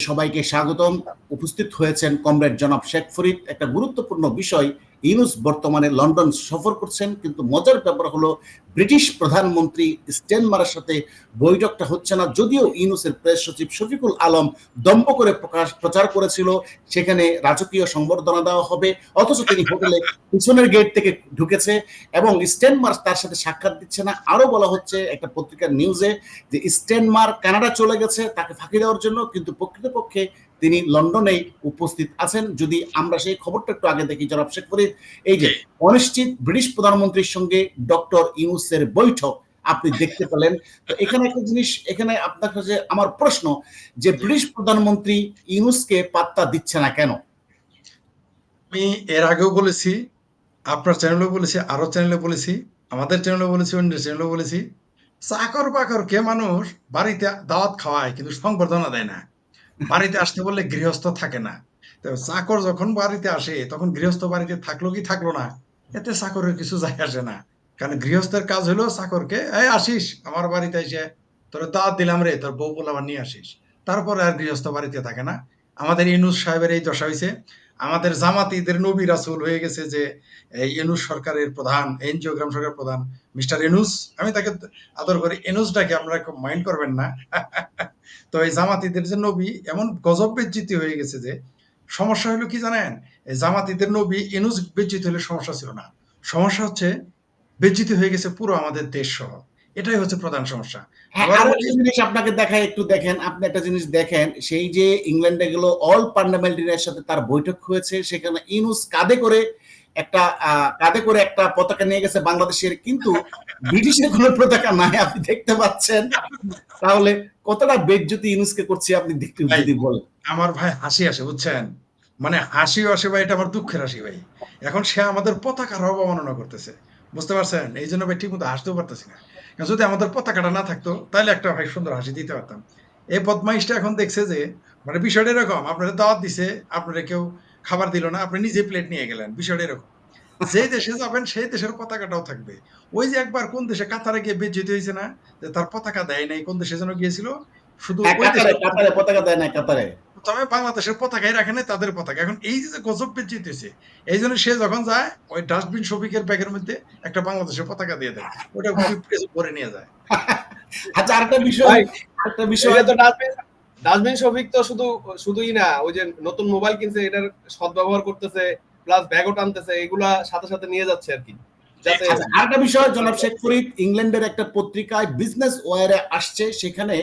সবাইকে স্বাগতম। উপস্থিত হয়েছেন কমরেড জনাব শেখ ফরিদ। একটা গুরুত্বপূর্ণ বিষয় ইউনুস বর্তমানে লন্ডন সফর করছেন, কিন্তু মজার ব্যাপার হলো ব্রিটিশ প্রধানমন্ত্রী স্টেনমারের সাথে বৈঠকটা হচ্ছে না। যদিও ইউনুসের প্রেস সচিব শফিকুল আলম দম্ভ করে প্রকাশ, প্রচার করেছিল, সেখানে রাজকীয় সংবর্ধনা দেওয়া হবে, অথচ তিনি হোটেলে পিছনের গেট থেকে ঢুকেছে এবং স্টেনমার তার সাথে সাক্ষাৎ দিচ্ছে না। আরও বলা হচ্ছে একটা পত্রিকার নিউজে যে স্টেনমার কানাডা চলে গেছে, তাকে ফাঁকি দেওয়ার জন্য, কিন্তু প্রকৃতপক্ষে তিনি লন্ডনে উপস্থিত আছেন। যদি আমরা সেই খবরটা একটু আগে দেখি জনাব শেখ ফরিদ এই যে অনিশ্চিত ব্রিটিশ প্রধানমন্ত্রীর সঙ্গে ডক্টর ইউনুসের বৈঠক আপনি দেখতে পেলেন। তো এখানে একটা জিনিস এখানে আপনার কাছে আমার প্রশ্ন যে ব্রিটিশ প্রধানমন্ত্রী ইউনুসকে পাত্তা দিচ্ছে না কেন? আমি এর আগেও বলেছি আপনার চ্যানেলেও বলেছি আরও চ্যানেলে বলেছি আমাদের চ্যানেলেও বলেছি অন্য চ্যানেলেও বলেছি। চাকর বাকরকে মানুষ বাড়িতে দাওয়াত খাওয়ায় কিন্তু সংবর্ধনা দেয় না। বাড়িতে আসতে বললে গৃহস্থ থাকে না। তো চাকর যখন বাড়িতে আসে, তখন গৃহস্থ বাড়িতে থাকল কি থাকল না? এতে চাকরের কিছু যায় আসে না। কারণ গৃহস্থের কাজ হলো চাকরকে, এই আসিস, আমার বাড়িতে এসে তোর দাওয়াত দিলাম রে, তোর বউ বলাবার নিয়ে আসিস। তারপরে আর গৃহস্থ বাড়িতে থাকে না। আমাদের ইনুস সাহেবের এই দশা হয়েছে আমাদের জামাতিদের নবী রাসুল হয়ে গেছে যে, এই এনুস সরকারের প্রধান এনজিও গ্রাম সরকার প্রধান মিস্টার এনুস আমি তাকে আদর করি। এনুসটাকে আপনারা খুব মাইন্ড করবেন না। তো এই জামাতিদের যে নবী এমন গজব বেজ্জিতি হয়ে গেছে যে সমস্যা হলো কি জানেন? এই জামাতিদের নবী এনুস বেজ্জিত হলে সমস্যা ছিল না। সমস্যা হচ্ছে বেজ্জিত হয়ে গেছে পুরো আমাদের দেশ সহ। এটাই হচ্ছে প্রধান সমস্যা। হ্যাঁ, আরও একটা জিনিস আপনাকে দেখায় একটু দেখেন আপনি একটা জিনিস দেখেন সেই যে ইংল্যান্ডে গেল অল পার্লামেন্টারিয়ানের সাথে তার বৈঠক হয়েছে সেখানে ইনুস কাঁধে করে একটা কাঁধে করে একটা পতাকা নিয়ে গেছে বাংলাদেশের কিন্তু ব্রিটিশের কোনো পতাকা নাই আপনি দেখতে পাচ্ছেন। তাহলে কতটা বেজ্জতি ইনুসকে করছে আপনি দেখতে যদি বলেন। আমার ভাই হাসি আসে বুঝছেন? মানে হাসিও আসে ভাই এটা আমার দুঃখের হাসি ভাই। এখন সে আমাদের পতাকার অবমাননা করতেছে বুঝতে পারছেন? এই জন্য ভাই ঠিক মতো হাসতেও পারতেছি না। যদি আমাদের পতাকাটা না থাকতো তাহলে একটা ভাই সুন্দর হাসি দিতে পারতাম। এই বদমাইশটা এখন দেখছে যে মানে বিষয়টা এরকম আপনারা দাওয়াত দিছে আপনারা কেউ খাবার দিল না আপনি নিজে প্লেট নিয়ে গেলেন বিষয়টা এরকম। যে দেশে যাবেন সেই দেশের পতাকাটাও থাকবে। ওই যে একবার কোন দেশে কাতারে গিয়ে বেজ্জিত হয়েছে না যে তার পতাকা দেয় নাই কোন দেশে যেন গিয়েছিল শুধু হ্যাঁ, কাতারে পতাকা দেয় না কাতারে। তবে বাংলাদেশের পতাকাই রাখে নাই তাদের পতাকা। এখন এই যে গজব বেঞ্চিত হয়েছে এই জন্য সে যখন যায় ওই ডাস্টবিন শফিকের ব্যাগের মধ্যে একটা বাংলাদেশের পতাকা দিয়ে দেয়। ওটা ভরে নিয়ে যায়। আচ্ছা আরেকটা বিষয় আরেকটা বিষয়। এটা তো ডাস্টবিন ডাস্টবিন শফিক তো শুধু শুধুই না ওই যে নতুন মোবাইল কিনছে এটার সদ্ব্যবহার করতেছে প্লাস ব্যাগও টানতেছে এগুলা সাথে সাথে নিয়ে যাচ্ছে আর কি। আচ্ছা, আরেকটা বিষয় জনাব শেখ ফরিদ ইংল্যান্ডের একটা পত্রিকায় বিজনেস ওয়ারে আসছে সেখানে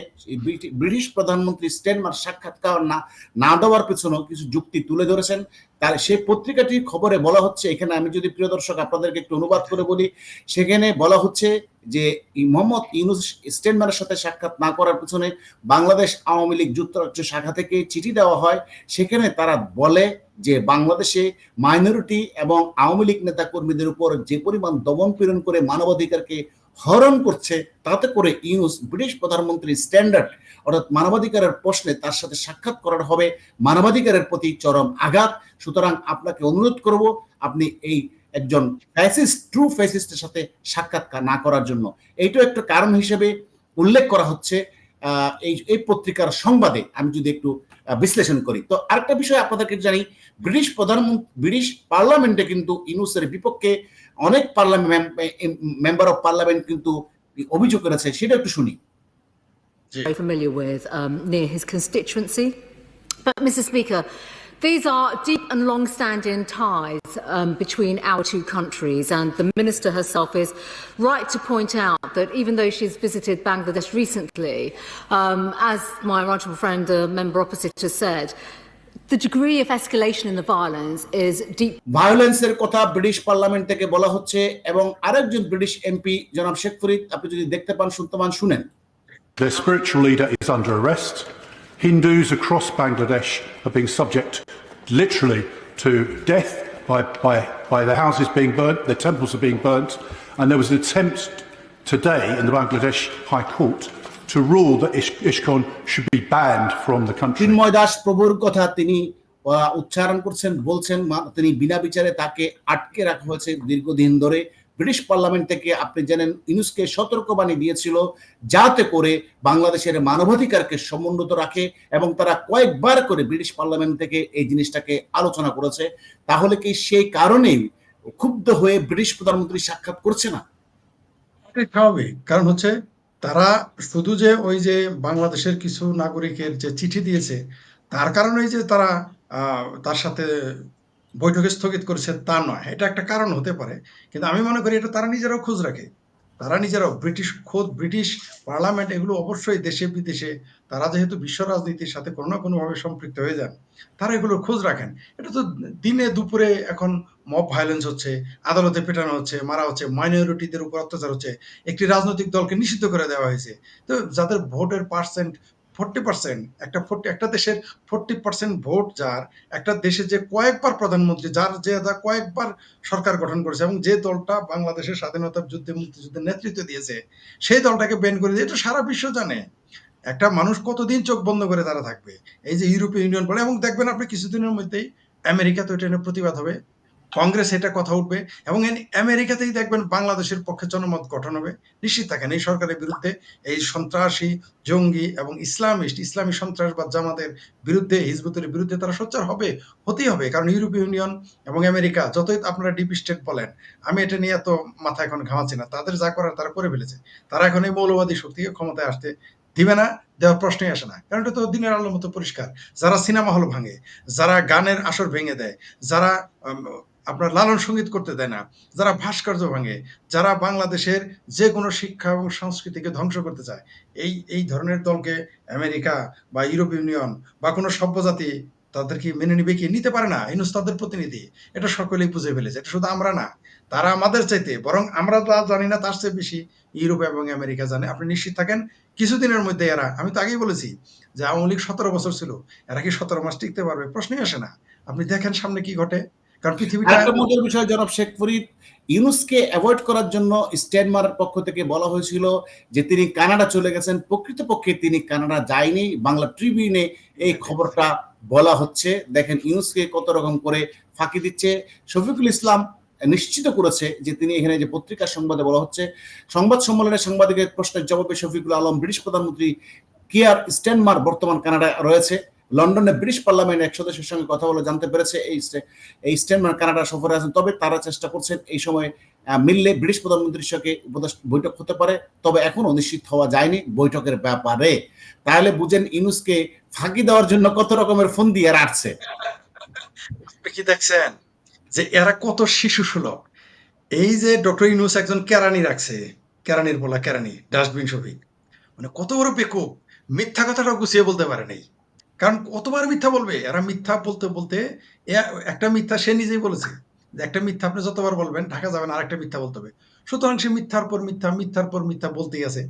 ব্রিটিশ প্রধানমন্ত্রী স্টেনমার সাক্ষাৎকার না না দেওয়ার পেছনে কিছু যুক্তি তুলে ধরেছেন। তার সেই পত্রিকাটির খবরে বলা হচ্ছে এখানে আমি যদি প্রিয় দর্শক আপনাদেরকে একটু অনুবাদ করে বলি সেখানে বলা হচ্ছে যে মোহাম্মদ ইউনুস স্টেনমারের সাথে সাক্ষাৎ না করার পিছনে বাংলাদেশ আওয়ামী লীগ যুক্তরাজ্য শাখা থেকে চিঠি দেওয়া হয়। সেখানে তারা বলে যে বাংলাদেশে মাইনরিটি এবং আওয়ামী লীগ নেতা কর্মীদের উপর যে পরিমাণ দমন পীড়ন করে মানবাধিকারকে হরণ করছে, তাতে করে ইউনুস ব্রিটিশ প্রধানমন্ত্রী স্ট্যান্ডার্ড অর্থাৎ মানবাধিকারের প্রশ্নে তার সাথে সাক্ষাৎ করার হবে। মানবাধিকারের প্রতি চরম আঘাত। সুতরাং আপনাকে অনুরোধ করব, আপনি এই একজন ফ্যাসিস্ট ট্রু ফ্যাসিস্টের সাথে সাক্ষাৎকার না করার জন্য। এইটাও একটা কারণ হিসেবে উল্লেখ করা হচ্ছে এই এই পত্রিকার সংবাদে। আমি যদি একটু বিশ্লেষণ করি। তো আরেকটা বিষয় আপনাদেরকে জানি ব্রিটিশ প্রধানমন্ত্রী ব্রিটিশ পার্লামেন্টে কিন্তু ইনুসের বিপক্ষে অনেক পার্লামেন্ট মেম্বার অফ পার্লামেন্ট কিন্তু অভিযোগ করেছে। সেটা একটু শুনি। Very familiar with um, near his constituency. But, Mr. Speaker, these are deep and long standing ties um, between our two countries, and the Minister herself is right to point out that even though she's visited Bangladesh recently, um, as my honourable friend, the member opposite, has said, the degree of escalation in the violence is deep ভায়োলেন্সের কথা British parliament থেকে বলা হচ্ছে এবং আরেকজন British MP জনাব শেখ ফরিদ আপনি যদি দেখতে পান শুনতে পান শুনেন Their spiritual leader is under arrest. Hindus across Bangladesh are being subject literally to death by, by, by their houses being burnt, their temples are being burnt, and there was an attempt today in the Bangladesh High Court to rule that Ish- Ishkon should be banned from the country. Chinmoy Das প্রভুর কথা তিনি উচ্চারণ করছেন বলছেন তিনি বিনা বিচারে তাকে আটকে রাখা হয়েছে দীর্ঘদিন ধরে ব্রিটিশ পার্লামেন্ট থেকে আপনি জানেন ইউনুসকে সতর্কবাণী দিয়েছিল যাতে করে বাংলাদেশের মানবাধিকারকে সমুন্নত রাখে এবং তারা কয়েকবার করে ব্রিটিশ পার্লামেন্ট থেকে এই জিনিসটাকে আলোচনা করেছে। তাহলে কি সেই কারণেই ক্ষুব্ধ হয়ে ব্রিটিশ প্রধানমন্ত্রী সাক্ষাৎ করছে না? কারণ হচ্ছে তারা শুধু যে ওই যে বাংলাদেশের কিছু নাগরিকের যে চিঠি দিয়েছে, তার কারণেই যে তারা তার সাথে বৈঠকে স্থগিত করেছে তা নয়। এটা একটা কারণ হতে পারে, কিন্তু আমি মনে করি এটা তারা নিজেরাও খোঁজ রাখে। তারা নিজেরাও ব্রিটিশ খোদ, ব্রিটিশ পার্লামেন্ট এগুলো অবশ্যই দেশে, বিদেশে তারা যেহেতু বিশ্ব রাজনীতির সাথে কোনো না কোনোভাবে সম্পৃক্ত হয়ে যান, তারা এগুলোর খোঁজ রাখেন। এটা তো দিনে দুপুরে এখন মব ভায়োলেন্স হচ্ছে, আদালতে পেটানো হচ্ছে, মারা হচ্ছে মাইনরিটিদের উপর অত্যাচার হচ্ছে, একটি রাজনৈতিক দলকে নিষিদ্ধ করে দেওয়া হয়েছে। তো যাদের ভোটের পার্সেন্ট ফোর্টি পার্সেন্ট একটা ফোর্টি একটা দেশের ফোর্টি পার্সেন্ট ভোট যার, একটা দেশে যে কয়েকবার প্রধানমন্ত্রী, যার যে যা কয়েকবার সরকার গঠন করেছে এবং যে দলটা বাংলাদেশের স্বাধীনতার যুদ্ধে মুক্তিযুদ্ধের নেতৃত্ব দিয়েছে, সেই দলটাকে ব্যান করে দিয়ে এটা সারা বিশ্ব জানে। একটা মানুষ কতদিন চোখ বন্ধ করে তারা থাকবে? এই যে ইউরোপীয় ইউনিয়ন বলে, এবং দেখবেন আপনি কিছুদিনের মধ্যেই আমেরিকা তো এটা নিয়ে প্রতিবাদ হবে। কংগ্রেস এটা কথা উঠবে এবং আমেরিকাতেই দেখবেন বাংলাদেশের পক্ষে জনমত গঠন হবে। নিশ্চিত থাকেন এই সরকারের বিরুদ্ধে এই সন্ত্রাসী, জঙ্গি এবং ইসলামিস্ট, ইসলামী সন্ত্রাসবাদ জামাতের বিরুদ্ধে হিজবুতের বিরুদ্ধে তারা সোচ্চার হবে, হতেই হবে। কারণ ইউরোপীয় ইউনিয়ন এবং আমেরিকা যতই আপনারা ডিপ স্টেট বলেন, আমি এটা নিয়ে এত মাথা এখন ঘামাচ্ছি না। তাদের যা করার তারা করে ফেলেছে। তারা এখন এই মৌলবাদী শক্তিকে ক্ষমতায় আসতে দিবে না, দেওয়ার প্রশ্নই আসে না। কারণ এটা তো দিনের আলোর মতো পরিষ্কার। যারা সিনেমা হল ভাঙে, যারা গানের আসর ভেঙে দেয়, যারা আপনার লালন সংগীত করতে দেয় না, যারা ভাস্কর্য ভাঙে, যারা বাংলাদেশের যে কোনো শিক্ষা এবং সংস্কৃতিকে ধ্বংস করতে চায়, এই এই ধরনের দলকে আমেরিকা বা ইউরোপীয় ইউনিয়ন বা কোনো সভ্যজাতি তাদের কি মেনে নিবে কি? নিতে পারে না ইনুস তাদের প্রতিনিধি। এটা সকলেই বুঝে ফেলেছে, এটা শুধু আমরা না, তারা আমাদের চাইতে, বরং আমরা যা জানি না তার চেয়ে বেশি ইউরোপ এবং আমেরিকা জানে। আপনি নিশ্চিত থাকেন? কিছুদিনের মধ্যে এরা, আমি তো আগেই বলেছি যে আওয়ামী লীগ সতেরো বছর ছিল, এরা কি সতেরো মাস টিকতে পারবে? প্রশ্নই আসে না। আপনি দেখেন সামনে কি ঘটে। কারণ পৃথিবীটা আরেকটা মজার বিষয় জনাব শেখ ফরিদ ইউনুসকে অ্যাভয়েড করার জন্য স্ট্যানমারের পক্ষ থেকে বলা হয়েছিল যে তিনি কানাডা চলে গেছেন। প্রকৃতপক্ষে তিনি কানাডা যায়নি বাংলা ট্রিবিউনে এই খবরটা বলা হচ্ছে। দেখেন ইউনুসকে কত রকম করে ফাঁকি দিচ্ছে। শফিকুল ইসলাম নিশ্চিত করেছে যে তিনি এখানে যে পত্রিকার সংবাদে বলা হচ্ছে সংবাদ সম্মেলনে সাংবাদিকের প্রশ্নের জবাবে শফিকুল আলম ব্রিটিশ প্রধানমন্ত্রী কিয়ার স্ট্যানমার বর্তমান কানাডায় রয়েছে। লন্ডনে ব্রিটিশ পার্লামেন্ট এক সদস্যের সঙ্গে কথা বলে জানতে পেরেছে এই এই স্ট্যানমার কানাডা সফরে আছেন। তবে তারা চেষ্টা করছেন এই সময় মিললে ব্রিটিশ প্রধানমন্ত্রীর সঙ্গে বৈঠক হতে পারে, তবে এখনও নিশ্চিত হওয়া যায়নি বৈঠকের ব্যাপারে। তাহলে বুঝেন ইনুসকে ফাঁকি দেওয়ার জন্য কত রকমের ফোন দিয়ে রাখছে কি দেখছেন যে এরা কত শিশু সুলভ এই যে ডক্টর ইনুস একজন কেরানি রাখছে, কেরানির বলা কেরানি, ডাস্টবিন শফিক মানে কত বড় বেকুব, মিথ্যা কথাটা গুছিয়ে বলতে পারে নাই কারণ কতবার মিথ্যা বলবে? এরা মিথ্যা বলতে বলতে একটা মিথ্যা সে নিজেই বলেছে যে একটা মিথ্যা আপনি যতবার বলবেন ঢাকা যাবেন আর একটা মিথ্যা বলতে হবে। সুতরাং সে মিথ্যার পর মিথ্যা মিথ্যার পর মিথ্যা বলতেই আছে।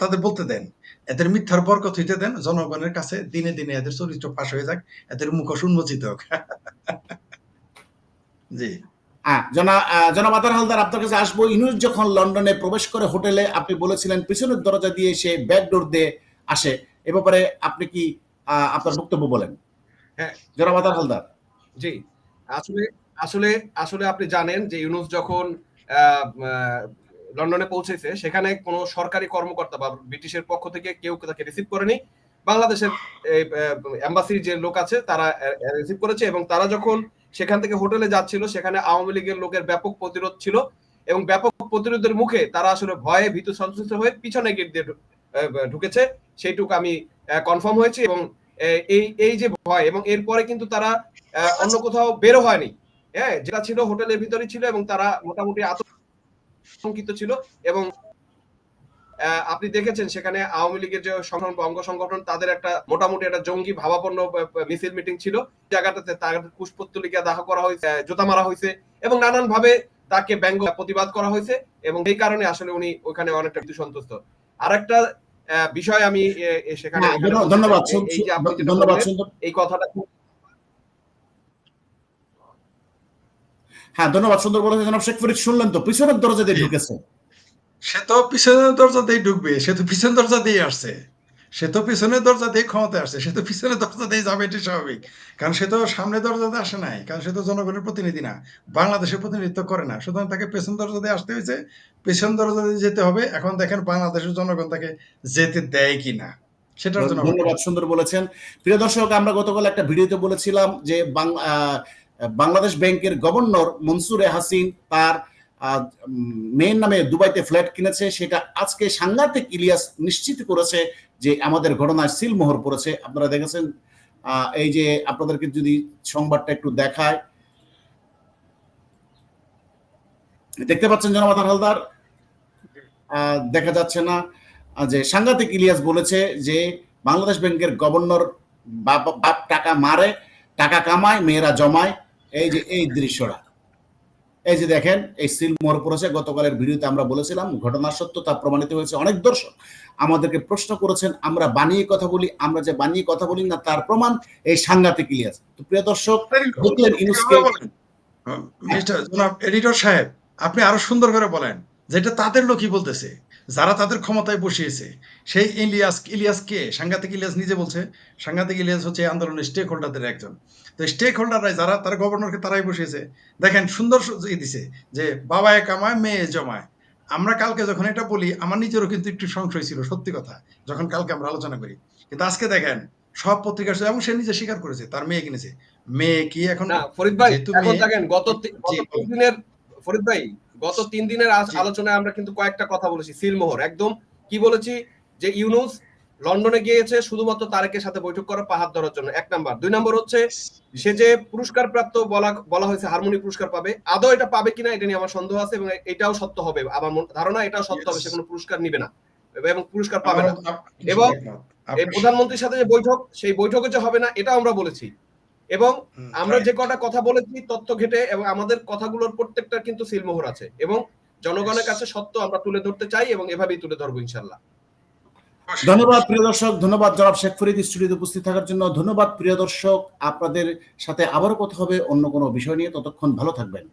তাদের বলতে দেন। এদের মিথ্যার বরকত হইতে দেন জনগণের কাছে দিনে দিনে এদের চরিত্র ফাঁস হয়ে যাক এদের মুখোশ উন্মোচিত হোক। জি। হ্যাঁ জনা আহ, জনাব আতার হালদার আপনার কাছে আসব। ইনুস যখন লন্ডনে প্রবেশ করে হোটেলে আপনি বলেছিলেন পিছনের দরজা দিয়ে সে ব্যাকডোর দিয়ে আসে। এ ব্যাপারে আপনি কি আপনার বক্তব্য বলেন। হ্যাঁ। হালদার। জি। আসলে আসলে আসলে আপনি জানেন যে ইউনুস যখন লন্ডনে পৌঁছেছে সেখানে কোনো সরকারি কর্মকর্তা বা ব্রিটিশের পক্ষ থেকে কেউ তাকে রিসিভ করেনি। বাংলাদেশের এম্বাসির যে লোক আছে তারা রিসিভ করেছে এবং তারা যখন সেখান থেকে হোটেলে যাচ্ছিল সেখানে আওয়ামী লীগের লোকের ব্যাপক প্রতিরোধ ছিল এবং ব্যাপক প্রতিরোধের মুখে তারা আসলে ভয়ে ভীত সন্ত্রস্ত হয়ে পিছনে গেট দিয়ে ঢুকেছে সেইটুকু আমি কনফার্ম হয়েছি এবং এই এই যে ভয় এবং এরপরে কিন্তু তারা অন্য কোথাও বেরো হয়নি। হ্যাঁ যেটা ছিল হোটেলের ভিতরে ছিল এবং তারা মোটামুটি আতঙ্কিত ছিল এবং আপনি দেখেছেন সেখানে আওয়ামী লীগের যে সংগঠন অঙ্গ সংগঠন তাদের একটা মোটামুটি একটা জঙ্গি ভাবাপন্ন মিছিল মিটিং ছিল। জায়গাটাতে তার কুশপত্তলিকা দাহ করা হয়েছে জোতা মারা হয়েছে এবং নানান ভাবে তাকে ব্যঙ্গ প্রতিবাদ করা হয়েছে এবং এই কারণে আসলে উনি ওখানে অনেকটা সন্তুষ্ট আরেকটা আহ, বিষয় আমি সেখানে হ্যাঁ, ধন্যবাদ চাই, এই যে আপনি যেটা ধন্যবাদ এই কথাটা হ্যাঁ ধন্যবাদ সুন্দর বলেছে জনাব শেখ ফরিদ শুনলেন তো পিছনের দরজা দিয়ে। ঢুকেছে সে তো পিছনের দরজা দিয়ে ঢুকবে সে তো পিছনের দরজা দিয়ে আসছে সে তো পিছনের দরজা দিয়ে ক্ষমতায় আসছে সে তো পিছনের দরজা দিয়ে যাবে এটি স্বাভাবিক। কারণ সে তো সামনে দরজাতে আসে নাই কারণ সে তো জনগণের প্রতিনিধি না বাংলাদেশের প্রতিনিধিত্ব করে না। সুতরাং তাকে পেছন দরজা দিয়ে আসতে হয়েছে পেছন দরজা দিয়ে যেতে হবে। এখন দেখেন বাংলাদেশের জনগণ তাকে যেতে দেয় কিনা সেটার জন্য ধন্যবাদ সুন্দর বলেছেন। প্রিয় দর্শক আমরা গতকাল একটা ভিডিওতে বলেছিলাম যে বাংলাদেশ ব্যাংকের গভর্নর মনসুরে হাসিন তার মেয়ের নামে দুবাইতে ফ্ল্যাট কিনেছে, সেটা আজকে সাংঘাতিক ইলিয়াস নিশ্চিত করেছে যে আমাদের ঘটনায় সিলমোহর পড়েছে। আপনারা দেখেছেন এই যে আপনাদেরকে যদি সংবাদটা একটু দেখায়। দেখতে পাচ্ছেন জনমাতার হালদার? দেখা যাচ্ছে না যে সাংঘাতিক ইলিয়াস বলেছে যে বাংলাদেশ ব্যাংকের গভর্নর বাপ টাকা মারে, টাকা কামায়, মেয়েরা জমায়। এই যে, এই দৃশ্যটা। এই যে দেখেন এই সিল মোহর পড়েছে গতকালের ভিডিওতে আমরা বলেছিলাম ঘটনার সত্যতা প্রমাণিত হয়েছে অনেক দর্শক। আমাদেরকে প্রশ্ন করেছেন আমরা বানিয়ে কথা বলি আমরা যে বানিয়ে কথা বলি না তার প্রমাণ এই সাংঘাতিক ইলিয়াস তো প্রিয় দর্শক দেখলেন ইউনুসকে মিস্টার জনাব এডিটর সাহেব আপনি আরও সুন্দর করে বলেন যেটা তাদের লোকই বলতেছে। যারা তাদের ক্ষমতায় বসিয়েছে সেই ইলিয়াস ইলিয়াস কে? সাংঘাতিক ইলিয়াস নিজে বলছে। সাংঘাতিক ইলিয়াস হচ্ছে আন্দোলনের স্টেক হোল্ডারদের একজন। তো স্টেক হোল্ডাররাই যারা তারা গভর্নরকে তারাই বসিয়েছে। দেখেন সুন্দর ই দিছে যে বাবায় কামায় মেয়ে জমায়। আমরা কালকে যখন এটা বলি আমার নিজেরও কিন্তু একটু সংশয় ছিল সত্যি কথা যখন কালকে আমরা আলোচনা করি। কিন্তু আজকে দেখেন সব পত্রিকার এবং সে নিজে স্বীকার করেছে তার মেয়ে কিনেছে। মেয়ে কি এখন ফরিদ ভাই দেখেন গত দিনের ফরিদ ভাই গত তিন দিনের আলোচনায় আমরা কিন্তু কয়েকটা কথা বলেছি সিলমোহর। একদম কি বলেছি? যে ইউনুস লন্ডনে গিয়েছে শুধুমাত্র তারেকের সাথে বৈঠক করার পাহাড় ধরার জন্য। এক নাম্বার। দুই নম্বর হচ্ছে সে যে পুরস্কার প্রাপ্ত বলা বলা হয়েছে হারমোনি পুরস্কার পাবে আদৌ এটা পাবে কিনা এটা নিয়ে আমার সন্দেহ আছে এবং এটাও সত্য হবে। আমার ধারণা এটাও সত্য হবে সে কোনো পুরস্কার নিবে না। এবং পুরস্কার পাবে না। এবং এই প্রধানমন্ত্রীর সাথে যে বৈঠক সেই বৈঠকে যে হবে না এটাও আমরা বলেছি। এবং আমরা যে কটা কথা বলেছি তথ্য ঘেটে এবং আমাদের কথাগুলোর প্রত্যেকটা কিন্তু সিলমোহর আছে এবং জনগণের কাছে সত্য আমরা তুলে ধরতে চাই এবং এভাবেই তুলে ধরবো ইনশাল্লাহ। ধন্যবাদ প্রিয় দর্শক ধন্যবাদ জনাব শেখ ফরিদ স্টুডিওতে উপস্থিত থাকার জন্য। ধন্যবাদ প্রিয় দর্শক আপনাদের সাথে আবারও কথা হবে অন্য কোনো বিষয় নিয়ে। ততক্ষণ ভালো থাকবেন।